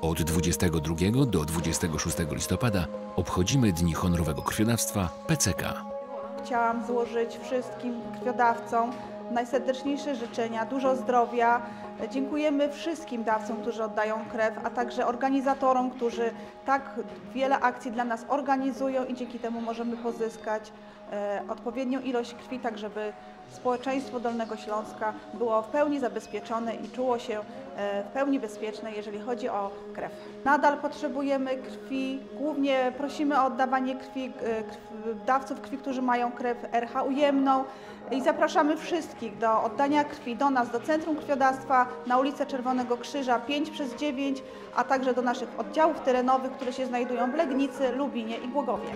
Od 22 do 26 listopada obchodzimy Dni Honorowego Krwiodawstwa PCK. Chciałam złożyć wszystkim krwiodawcom najserdeczniejsze życzenia, dużo zdrowia. Dziękujemy wszystkim dawcom, którzy oddają krew, a także organizatorom, którzy tak wiele akcji dla nas organizują i dzięki temu możemy pozyskać e, odpowiednią ilość krwi, tak żeby społeczeństwo Dolnego Śląska było w pełni zabezpieczone i czuło się w pełni bezpieczne, jeżeli chodzi o krew. Nadal potrzebujemy krwi, głównie prosimy o oddawanie krwi e, dawców krwi, którzy mają krew RH ujemną i zapraszamy wszystkich do oddania krwi do nas, do Centrum Krwiodawstwa na ulicę Czerwonego Krzyża 5 przez 9, a także do naszych oddziałów terenowych, które się znajdują w Legnicy, Lubinie i Głogowie.